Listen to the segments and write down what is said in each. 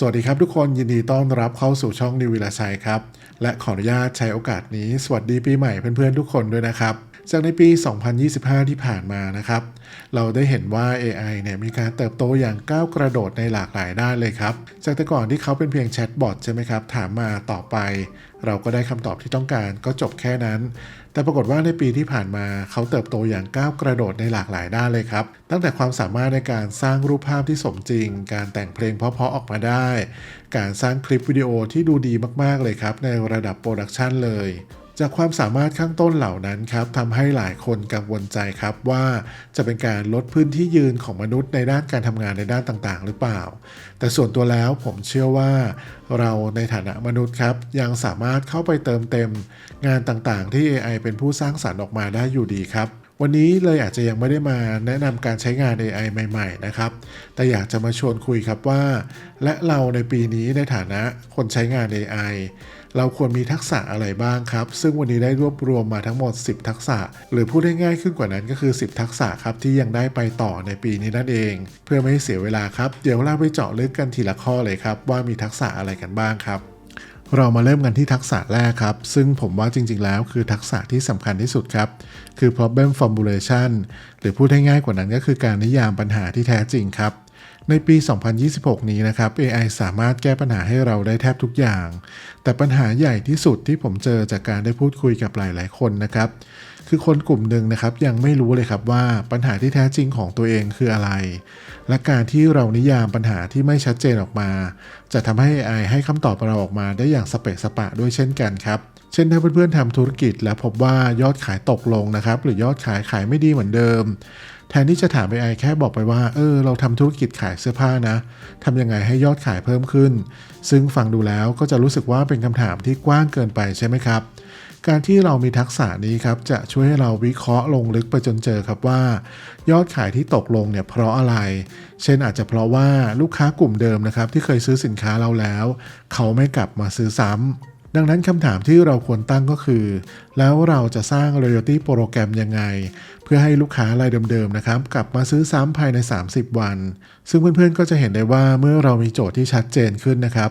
สวัสดีครับทุกคนยินดีต้อนรับเข้าสู่ช่องนิววิลาชัยครับ และขออนุญาตใช้โอกาสนี้ สวัสดีปีใหม่เพื่อนๆทุกคนด้วยนะครับ จากในปี 2025 ที่ผ่านมานะครับ เราได้เห็นว่า AI เนี่ยมีการเติบโตอย่างก้าวกระโดดในหลากหลายด้านเลยครับ จากแต่ก่อนที่เขาเป็นเพียงแชทบอทใช่ไหมครับ ถามมาต่อไป เราก็ได้คำตอบที่ต้องการก็จบแค่นั้น แต่ปรากฏว่าในปีที่ผ่านมาเขาเติบโตอย่างก้าวกระโดดในหลากหลายด้านเลยครับ ตั้งแต่ความสามารถในการสร้างรูปภาพที่สมจริง การแต่งเพลงเพราะๆออกมาได้ การสร้างคลิปวิดีโอที่ดูดีมากๆเลยครับในระดับโปรดักชันเลย จากความสามารถข้างต้นเหล่านั้นครับทำให้หลายคนกังวลใจครับว่าจะเป็นการลดพื้นที่ยืนของมนุษย์ในด้านการทำงานในด้านต่างๆ หรือเปล่า แต่ส่วนตัวแล้วผมเชื่อว่า เราในฐานะมนุษย์ครับ ยังสามารถเข้าไปเติมเต็ม งานต่างๆ ที่ AI เป็นผู้สร้างสารรค์ออกมาได้อยู่ดีครับวันนี้เลยอาจจะยังไม่ได้มาแนะนำการใช้งาน AI ใหม่ ๆ นะครับ แต่อยากจะมาชวนคุยครับว่า และเราในปีนี้ในฐานะคนใช้งาน AI เราควรมีทักษะอะไรบ้างครับ ซึ่งวันนี้ได้รวบรวมมาทั้งหมด 10 ทักษะ หรือพูดได้ง่ายขึ้นกว่านั้นก็คือ 10 ทักษะครับที่ยังได้ไปต่อในปีนี้นั่นเอง เพื่อไม่ให้เสียเวลาครับเดี๋ยวเราไปเจาะลึกกันทีละข้อเลยครับว่ามีทักษะอะไรกันบ้างครับเรามาเริ่มกันที่ทักษะแรกครับ ซึ่งผมว่าจริงๆ แล้วคือทักษะที่สำคัญที่สุดครับ คือ problem formulation หรือพูดให้ง่ายกว่านั้นก็คือการนิยามปัญหาที่แท้จริงครับ ในปี 2026 นี้นะครับ AI สามารถแก้ปัญหาให้เราได้แทบทุกอย่าง แต่ปัญหาใหญ่ที่สุดที่ผมเจอจากการได้พูดคุยกับหลาย ๆ คนนะครับ คือคนกลุ่มหนึ่งนะครับยังไม่รู้เลยครับว่าปัญหาที่แท้จริงของตัวเองคืออะไร และการที่เรานิยามปัญหาที่ไม่ชัดเจนออกมา จะทำให้ AI ให้คำตอบเราออกมาได้อย่างสเปะสปะด้วยเช่นกันครับเช่นถ้าเพื่อนๆทำธุรกิจ แล้วพบว่ายอดขายตกลงนะครับ หรือยอดขายขายไม่ดีเหมือนเดิม แทนที่จะถาม AI แค่บอกไปว่า เออ เราทำธุรกิจขายเสื้อผ้านะทำยังไงให้ยอดขายเพิ่มขึ้น ซึ่งฟังดูแล้วก็จะรู้สึกว่าเป็นคำถามที่กว้างเกินไปใช่ไหมครับ การที่เรามีทักษะนี้ครับ จะช่วยให้เราวิเคราะห์ลงลึกไปจนเจอครับว่า ยอดขายที่ตกลงเนี่ยเพราะอะไร เช่นอาจจะเพราะว่าลูกค้ากลุ่มเดิมนะครับที่เคยซื้อสินค้าเราแล้ว เขาไม่กลับมาซื้อซ้ำ ดังนั้นคำถามที่เราควรตั้งก็คือ แล้วเราจะสร้าง loyalty โปรแกรมยังไง เพื่อให้ลูกค้ารายเดิมๆนะครับ กลับมาซื้อซ้ำภายใน 30 วัน ซึ่งเพื่อนๆก็จะเห็นได้ว่าเมื่อเรามีโจทย์ที่ชัดเจนขึ้นนะครับ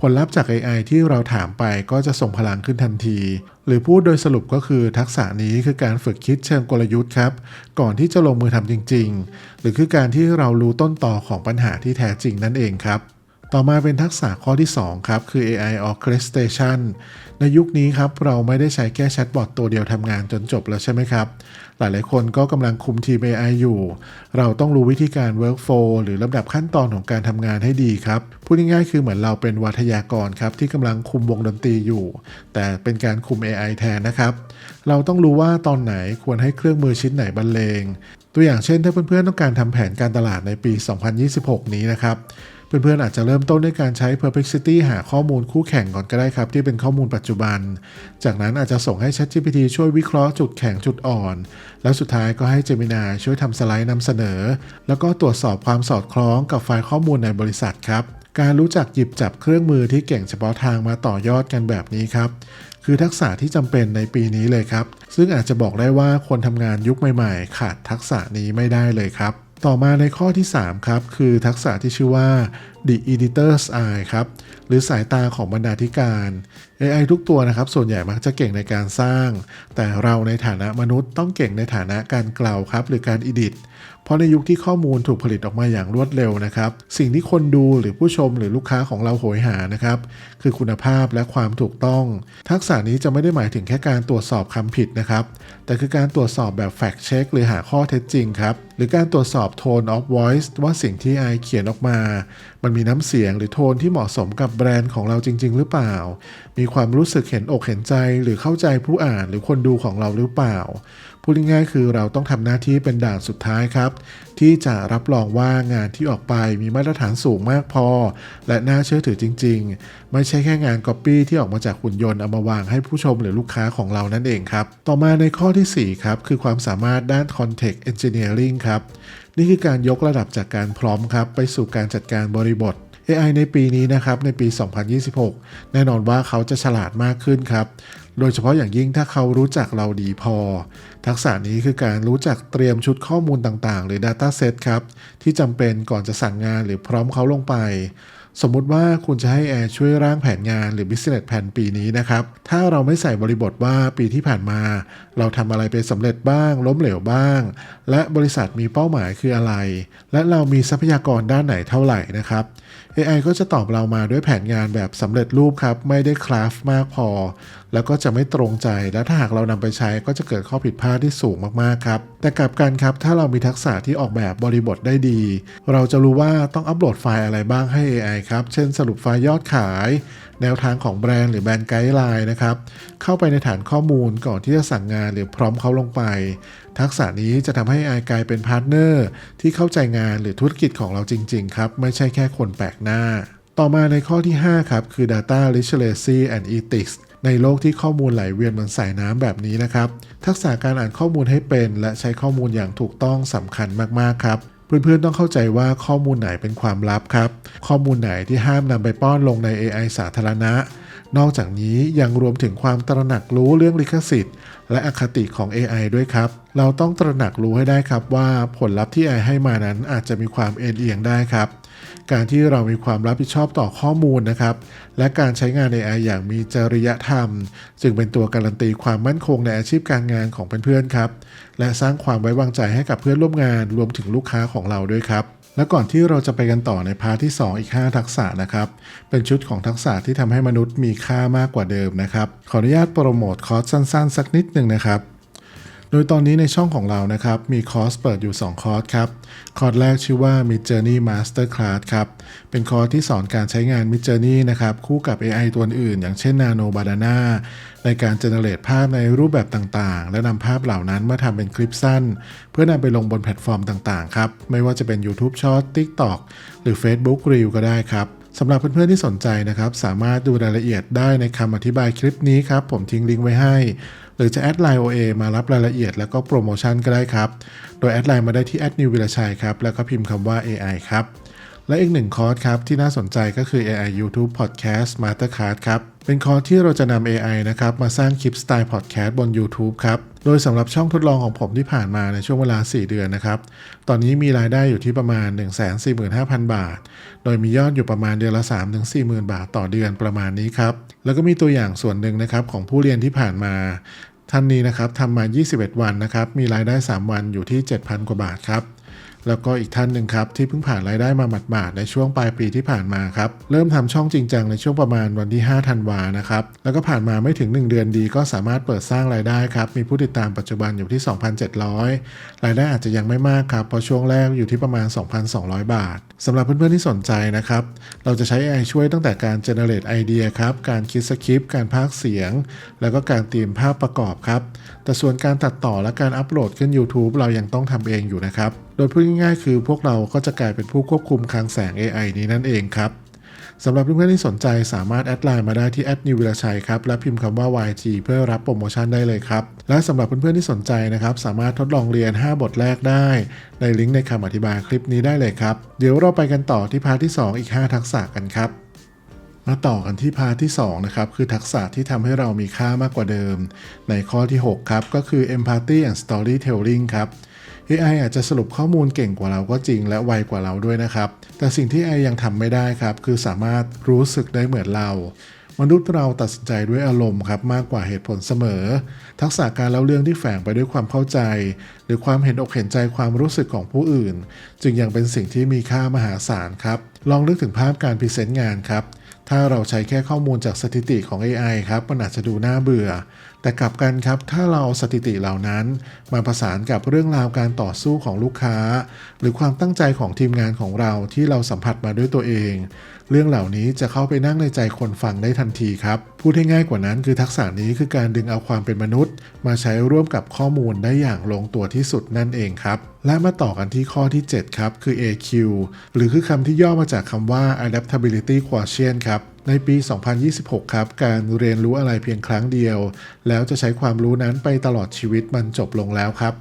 ผลลัพธ์จาก AI ที่เราถามไปก็จะส่งพลังขึ้นทันที หรือพูดโดยสรุปก็คือทักษะนี้คือการฝึกคิดเชิงกลยุทธ์ครับ ก่อนที่จะลงมือทำจริง ๆ หรือคือการที่เรารู้ต้นตอของปัญหาที่แท้จริงนั่นเองครับ ต่อมาเป็นทักษะข้อที่ 2 ครับ คือ AI orchestration ในยุคนี้ครับ เราไม่ได้ใช้แค่แชทบอทตัวเดียวทำงานจนจบแล้วใช่ไหมครับ หลายๆคนก็กำลังคุมทีม AI อยู่ เราต้องรู้วิธีการ workflow หรือลำดับขั้นตอนของการทำงานให้ดีครับ พูดง่ายๆคือเหมือนเราเป็นวัทยากรครับ ที่กำลังคุมวงดนตรีอยู่ แต่เป็นการคุม AI แทนนะครับ เราต้องรู้ว่าตอนไหนควรให้เครื่องมือชิ้นไหนบรรเลง ตัวอย่างเช่น ถ้าเพื่อนๆต้องการทำแผนการตลาดในปี 2026 นี้นะครับ เพื่อนๆอาจจะเริ่มต้นด้วยการใช้ Perplexity หาข้อมูลคู่แข่งก่อนก็ได้ครับ ที่เป็นข้อมูลปัจจุบัน จากนั้นอาจจะส่งให้ ChatGPT ช่วยวิเคราะห์จุดแข็งจุดอ่อน แล้วสุดท้ายก็ให้ Gemini ช่วยทำสไลด์นำเสนอ แล้วก็ตรวจสอบความสอดคล้องกับไฟล์ข้อมูลในบริษัทครับการรู้จักหยิบจับเครื่องมือที่เก่งเฉพาะทางมาต่อยอดกันแบบนี้ครับ คือทักษะที่จำเป็นในปีนี้เลยครับ ซึ่งอาจจะบอกได้ว่าคนทำงานยุคใหม่ๆ ขาดทักษะนี้ไม่ได้เลยครับ ต่อมาในข้อที่ 3 ครับ คือทักษะที่ชื่อว่า the editor's eye ครับ หรือสายตาของบรรณาธิการ AI ทุกตัวนะครับ ส่วนใหญ่มักจะเก่งในการสร้าง แต่เราในฐานะมนุษย์ต้องเก่งในฐานะการกล่าวครับ หรือการ edit เพราะในยุคที่ข้อมูลถูกผลิตออกมาอย่างรวดเร็วนะครับ สิ่งที่คนดูหรือผู้ชมหรือลูกค้าของเราโหยหานะครับ คือคุณภาพและความถูกต้อง ทักษะนี้จะไม่ได้หมายถึงแค่การตรวจสอบคำผิดนะครับ แต่คือการตรวจสอบแบบ fact check หรือหาข้อเท็จจริงครับ หรือการตรวจสอบ tone of voice ว่าสิ่งที่ไอเขียนออกมา มันมีน้ำเสียงหรือโทนที่เหมาะสมกับแบรนด์ของเราจริง ๆ หรือเปล่า มีความรู้สึกเห็นอกเห็นใจหรือเข้าใจผู้อ่านหรือคนดูของเราหรือเปล่า พูดง่ายๆคือเราต้องทำหน้าที่เป็นด่านสุดท้ายครับ ที่จะรับรองว่างานที่ออกไปมีมาตรฐานสูงมากพอ และน่าเชื่อถือจริง ๆ ไม่ใช่แค่งานก๊อปปี้ที่ออกมาจากหุ่นยนต์เอามาวางให้ผู้ชมหรือลูกค้าของเรานั่นเองครับ ต่อมาในข้อที่ 4 ครับ คือความสามารถด้าน context engineering ครับ นี่คือการยกระดับจากการพร้อมครับ ไปสู่การจัดการบริบท AI ในปีนี้นะครับ ในปี 2026 แน่นอนว่าเขาจะฉลาดมากขึ้นครับ โดยเฉพาะอย่างยิ่งถ้าเขารู้จักเราดีพอ ทักษะนี้คือการรู้จักเตรียมชุดข้อมูลต่างๆ หรือ Data Set ครับ ที่จำเป็นก่อนจะสั่งงานหรือพร้อมเขาลงไป สมมุติว่าคุณจะให้แอร์ช่วยร่างแผนงานหรือ business plan ปีนี้นะครับ ถ้าเราไม่ใส่บริบทว่าปีที่ผ่านมา เราทำอะไรไปสำเร็จบ้าง ล้มเหลวบ้าง และบริษัทมีเป้าหมายคืออะไร และเรามีทรัพยากรด้านไหนเท่าไหร่นะครับ AI ก็จะตอบเรามาด้วยแผนงานแบบสำเร็จรูปครับ ไม่ได้คราฟมากพอ แล้วก็จะไม่ตรงใจ และถ้าหากเรานำไปใช้ก็จะเกิดข้อผิดพลาดที่สูงมากๆครับ แต่กลับกันครับ ถ้าเรามีทักษะที่ออกแบบบริบทได้ดี เราจะรู้ว่าต้องอัปโหลดไฟล์อะไรบ้างให้ AI ครับ เช่น สรุปไฟล์ยอดขาย แนวทางของแบรนด์หรือแบรนด์ไกด์ไลน์นะครับ เข้าไปในฐานข้อมูลก่อนที่จะสั่งงานหรือพร้อมเขาลงไป ทักษะนี้จะทำให้ AI กลายเป็นพาร์ทเนอร์ที่เข้าใจงานหรือธุรกิจของเราจริง ๆ ครับ ไม่ใช่แค่คนแปลกหน้า ต่อมาในข้อที่ 5 ครับ คือ data literacy and ethics ในโลกที่ข้อมูลไหลเวียนเหมือนสายน้ำแบบนี้นะครับ ทักษะการอ่านข้อมูลให้เป็น และใช้ข้อมูลอย่างถูกต้องสำคัญมาก ๆ ครับเพื่อนๆ ต้องเข้าใจว่าข้อมูลไหนเป็นความลับครับ ข้อมูลไหนที่ห้ามนำไปป้อนลงใน AI สาธารณะ นอกจากนี้ยังรวมถึงความตระหนักรู้เรื่องลิขสิทธิ์ และอคติของ AI ด้วยครับ เราต้องตระหนักรู้ให้ได้ครับว่าผลลัพธ์ที่ AI ให้มานั้นอาจจะมีความเอ็นเอียงได้ครับการที่เรามีความรับผิดชอบต่อข้อมูลนะครับ และการใช้งาน AI อย่างมีจริยธรรม จึงเป็นตัวการันตีความมั่นคงในอาชีพการงานของเพื่อนๆครับ และสร้างความไว้วางใจให้กับเพื่อนร่วมงานรวมถึงลูกค้าของเราด้วยครับ และก่อนที่เราจะไปกันต่อในพาร์ทที่ 2 อีก 5 ทักษะนะครับ เป็นชุดของทักษะที่ทำให้มนุษย์มีค่ามากกว่าเดิมนะครับ ขออนุญาตโปรโมทคอร์สสั้นๆ สักนิดหนึ่งนะครับ โดยตอนนี้ในช่องของเรานะครับ มีคอร์สเปิดอยู่ 2 คอร์สครับ คอร์สแรกชื่อว่า Mid Journey Master Class ครับ เป็นคอร์สที่สอนการใช้งาน Mid Journey นะครับ คู่กับ AI ตัวอื่น อย่างเช่น Nano Banana ในการเจเนเรตภาพในรูปแบบต่างๆ และนำภาพเหล่านั้นมาทำเป็นคลิปสั้น เพื่อนำไปลงบนแพลตฟอร์มต่างๆ ครับ ไม่ว่าจะเป็น YouTube Short TikTok หรือ Facebook Reel ก็ได้ครับสำหรับเพื่อนๆที่สนใจนะครับ สามารถดูรายละเอียดได้ในคำอธิบายคลิปนี้ครับ ผมทิ้งลิงก์ไว้ให้ หรือจะแอดไลน์ OA มารับรายละเอียดแล้วก็โปรโมชั่นก็ได้ครับ โดยแอดไลน์มาได้ที่แอดนิววิลชัยครับ แล้วก็พิมพ์คำว่า AI ครับ และอีกหนึ่งคอร์สครับ ที่น่าสนใจก็คือ AI YouTube Podcast Masterclass ครับ เป็นคอร์สที่เราจะนำ AI นะครับมาสร้างคลิปสไตล์พอดแคสต์บน YouTube ครับ โดยสำหรับช่องทดลองของผมที่ผ่านมาในช่วงเวลา 4 เดือนนะครับ ตอนนี้มีรายได้อยู่ที่ประมาณ 145,000 บาท โดยมียอดอยู่ประมาณเดือนละ 3-40,000 บาทต่อเดือนประมาณนี้ครับ แล้วก็มีตัวอย่างส่วนหนึ่งนะครับของผู้เรียนที่ผ่านมาท่านนี้นะครับทำมา 21 วันนะครับ มีรายได้ 3 วันอยู่ที่ 7,000 กว่าบาทครับ แล้วก็อีกท่านหนึ่งครับที่เพิ่งผ่านรายได้มาหมาดๆในช่วงปลายปีที่ผ่านมาครับเริ่มทำช่องจริงจังในช่วงประมาณวันที่ 5 ธันวานะครับแล้วก็ผ่านมาไม่ถึง 1 เดือนดี ก็สามารถเปิดสร้างรายได้ครับมีผู้ติดตามปัจจุบันอยู่ที่ 2,700 รายได้อาจจะยังไม่มากครับเพราะช่วงแรกอยู่ที่ประมาณ 2,200 บาทสำหรับเพื่อนๆที่สนใจนะครับเราจะใช้ AI ช่วยตั้งแต่การ generate ไอเดียครับการคิดสคริปต์การพากเสียง แล้วก็การเตรียมภาพประกอบครับแต่ส่วนการตัดต่อและการอัปโหลดขึ้น YouTube เรายังต้องทำเองอยู่นะครับ โดยพูดง่ายๆคือพวกเราก็จะกลายเป็นผู้ควบคุมคลังแสง AI นี้นั่นเองครับสำหรับเพื่อนๆที่สนใจสามารถแอดไลน์มาได้ที่แอดนิววิลชัยครับ และพิมพ์คำว่า YG เพื่อรับโปรโมชั่นได้เลยครับ และสำหรับเพื่อนๆที่สนใจนะครับ สามารถทดลองเรียน 5 บทแรกได้ ในลิงก์ในคำอธิบายคลิปนี้ได้เลยครับ เดี๋ยวเราไปกันต่อที่พาร์ทที่ 2 อีก 5 ทักษะกันครับ มาต่อกันที่พาร์ทที่2นะครับคือทักษะที่ทำให้เรามีค่ามากกว่าเดิม ในข้อที่ 6 ครับก็คือ empathy and storytelling ครับ AI อาจจะสรุปข้อมูลเก่งกว่าเราก็จริง และไวกว่าเราด้วยนะครับ แต่สิ่งที่ AI ยังทำไม่ได้ครับ คือสามารถรู้สึกได้เหมือนเรา มนุษย์เราตัดสินใจด้วยอารมณ์ครับมากกว่าเหตุผลเสมอ ทักษะการเล่าเรื่องที่แฝงไปด้วยความเข้าใจ หรือความเห็นอกเห็นใจความรู้สึกของผู้อื่น จึงยังเป็นสิ่งที่มีค่ามหาศาลครับ ลองนึกถึงภาพการพรีเซนต์งานครับ ถ้าเราใช้แค่ข้อมูลจากสถิติของ AI ครับมันอาจจะดูน่าเบื่อ แต่กลับกันครับถ้าเราเอาสถิติเหล่านั้น มาผสานกับเรื่องราวการต่อสู้ของลูกค้า หรือความตั้งใจของทีมงานของเราที่เราสัมผัสมาด้วยตัวเอง เรื่องเหล่านี้จะเข้าไปนั่งในใจคนฟังได้ทันทีครับ พูดให้ง่ายกว่านั้นคือทักษะนี้คือการดึงเอาความเป็นมนุษย์ มาใช้ร่วมกับข้อมูลได้อย่างลงตัวที่สุดนั่นเองครับ และมาต่อกันที่ข้อที่ 7 ครับ คือ AQ หรือคือคำที่ย่อมาจากคำว่า Adaptability Quotient ครับในปี 2026 ครับ การเรียนรู้อะไรเพียงครั้งเดียว แล้วจะใช้ความรู้นั้นไปตลอดชีวิตมันจบลงแล้วครับ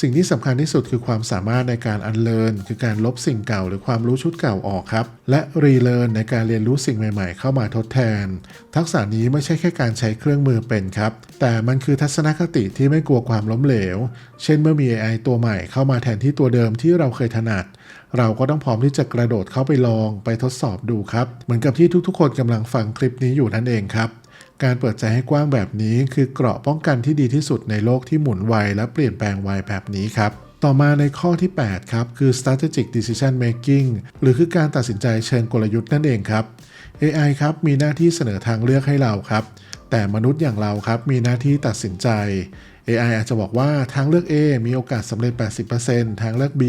สิ่งที่สำคัญที่สุดคือความสามารถในการอันเลินคือการลบสิ่งเก่าหรือความรู้ชุดเก่าออกครับ และรีเลินในการเรียนรู้สิ่งใหม่ ๆ เข้ามาทดแทน ทักษะนี้ไม่ใช่แค่การใช้เครื่องมือเป็นครับ แต่มันคือทัศนคติที่ไม่กลัวความล้มเหลว เช่นเมื่อมี AI ตัวใหม่เข้ามาแทนที่ตัวเดิมที่เราเคยถนัด เราก็ต้องพร้อมที่จะกระโดดเข้าไปลองไปทดสอบดูครับ เหมือนกับที่ทุกๆ คนกำลังฟังคลิปนี้อยู่นั่นเองครับ การเปิดใจให้กว้างแบบนี้ คือเกราะป้องกันที่ดีที่สุดในโลกที่หมุนไวและเปลี่ยนแปลงไวแบบนี้ครับต่อมาในข้อที่ 8 ครับ คือ strategic decision making หรือคือการตัดสินใจเชิงกลยุทธ์นั่นเองครับ AI ครับมีหน้าที่เสนอทางเลือกให้เราครับ แต่มนุษย์อย่างเราครับมีหน้าที่ตัดสินใจ AI อาจจะบอกว่าทางเลือก A มีโอกาสสำเร็จ 80%ทางเลือก B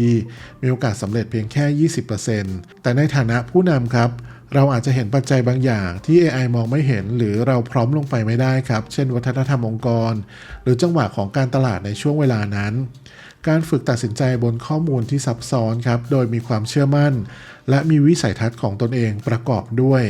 มีโอกาสสำเร็จเพียงแค่ 20%แต่ในฐานะผู้นำครับ เราอาจจะเห็นปัจจัยบางอย่างที่ AI มองไม่เห็น หรือเราพร้อมลงไปไม่ได้ครับ เช่น วัฒนธรรมองค์กร หรือจังหวะของการตลาดในช่วงเวลานั้น การฝึกตัดสินใจบนข้อมูลที่ซับซ้อนครับ โดยมีความเชื่อมั่น และมีวิสัยทัศน์ของตนเองประกอบด้วย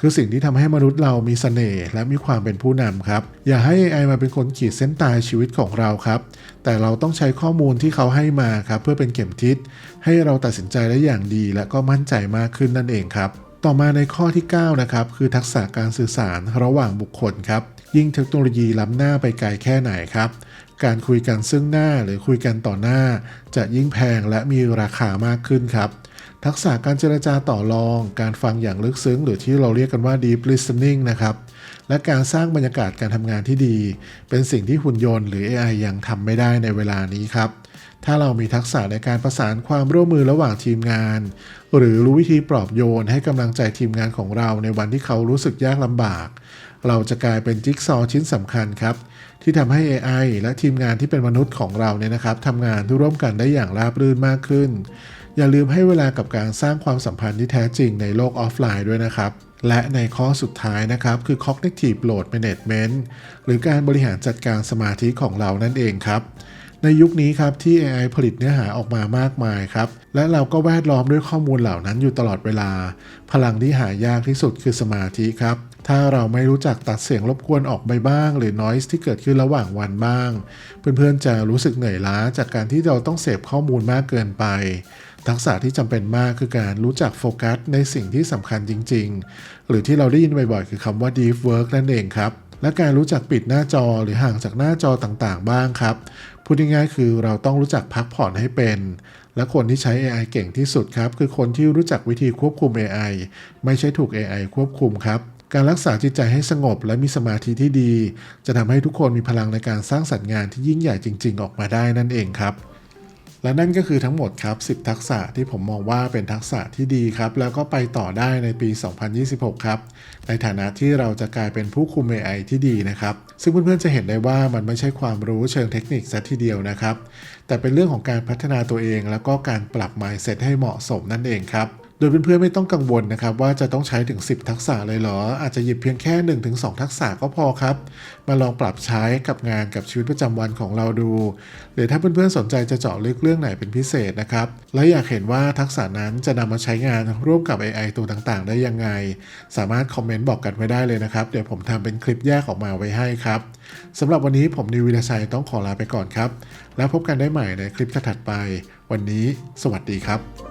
คือสิ่งที่ทำให้มนุษย์เรามีเสน่ห์และมีความเป็นผู้นำครับ อย่าให้ AI มาเป็นคนขีดเส้นตายชีวิตของเราครับ แต่เราต้องใช้ข้อมูลที่เขาให้มาครับเพื่อเป็นเข็มทิศให้เราตัดสินใจได้อย่างดีและก็มั่นใจมากขึ้นนั่นเองครับ ต่อมาในข้อที่ 9 นะครับ คือทักษะการสื่อสารระหว่างบุคคลครับ ยิ่งเทคโนโลยีล้ำหน้าไปไกลแค่ไหนครับ การคุยกันซึ่งหน้าหรือคุยกันต่อหน้า จะยิ่งแพงและมีราคามากขึ้นครับ ทักษะการเจรจาต่อรอง การฟังอย่างลึกซึ้ง หรือที่เราเรียกกันว่า deep listening นะครับ และการสร้างบรรยากาศการทำงานที่ดี เป็นสิ่งที่หุ่นยนต์หรือ AI ยังทำไม่ได้ในเวลานี้ครับ ถ้าเรามีทักษะในการประสานความร่วมมือระหว่างทีมงาน หรือรู้วิธีปลอบโยนให้กำลังใจทีมงานของเราในวันที่เขารู้สึกยากลำบาก เราจะกลายเป็นจิ๊กซอว์ชิ้นสำคัญครับ ที่ทำให้ AI และทีมงานที่เป็นมนุษย์ของเราเนี่ยนะครับทำงานร่วมกันได้อย่างราบรื่นมากขึ้น อย่าลืมให้เวลากับการสร้างความสัมพันธ์ที่แท้จริงในโลกออฟไลน์ด้วยนะครับและในข้อสุดท้ายนะครับ คือ cognitive load management หรือการบริหารจัดการสมาธิของเรานั่นเองครับ ในยุคนี้ครับที่ AI ผลิตเนื้อหาออกมามากมายครับ และเราก็แวดล้อมด้วยข้อมูลเหล่านั้นอยู่ตลอดเวลา พลังที่หายากที่สุดคือสมาธิครับ ถ้าเราไม่รู้จักตัดเสียงรบกวนออกไปบ้าง หรือ noise ที่เกิดขึ้นระหว่างวันบ้าง เพื่อนๆจะรู้สึกเหนื่อยล้าจากการที่เราต้องเสพข้อมูลมากเกินไป ทักษะที่จำเป็นมากคือการรู้จักโฟกัสในสิ่งที่สำคัญจริง ๆ หรือที่เราได้ยินบ่อยๆคือคำว่า deep work นั่นเองครับและการรู้จักปิดหน้าจอหรือห่างจากหน้าจอต่างๆ บ้างครับ พูดง่ายๆคือเราต้องรู้จักพักผ่อนให้เป็น และคนที่ใช้ AI เก่งที่สุดครับ คือคนที่รู้จักวิธีควบคุม AI ไม่ใช่ถูก AI ควบคุมครับ การรักษาจิตใจให้สงบและมีสมาธิที่ดี จะทำให้ทุกคนมีพลังในการสร้างสรรค์งานที่ยิ่งใหญ่จริง ๆ ออกมาได้นั่นเองครับ และนั่นก็คือทั้งหมดครับ 10 ทักษะที่ผมมองว่าเป็นทักษะที่ดีครับ แล้วก็ไปต่อได้ในปี 2026 ครับ ในฐานะที่เราจะกลายเป็นผู้คุม AI ที่ดีนะครับ ซึ่งเพื่อนๆจะเห็นได้ว่ามันไม่ใช่ความรู้เชิงเทคนิคซะทีเดียวนะครับ แต่เป็นเรื่องของการพัฒนาตัวเอง แล้วก็การปรับ mindset ให้เหมาะสมนั่นเองครับ โดยเพื่อนๆไม่ต้องกังวลนะครับว่าจะต้องใช้ถึง 10 ทักษะเลยเหรอ อาจจะหยิบเพียงแค่ 1-2 ทักษะก็พอครับ มาลองปรับใช้กับงานกับชีวิตประจำวันของเราดู หรือถ้าเพื่อนๆสนใจจะเจาะลึกเรื่องไหนเป็นพิเศษนะครับ และอยากเห็นว่าทักษะนั้นจะนำมาใช้งานร่วมกับ AI ตัวต่างๆ ได้ยังไง สามารถคอมเมนต์บอกกันไว้ได้เลยนะครับ เดี๋ยวผมทำเป็นคลิปแยกออกมาไว้ให้ครับสำหรับวันนี้ผมนิววิรชัยต้องขอลาไปก่อนครับ แล้วพบกันได้ใหม่ในคลิปถัดไป วันนี้ สวัสดีครับ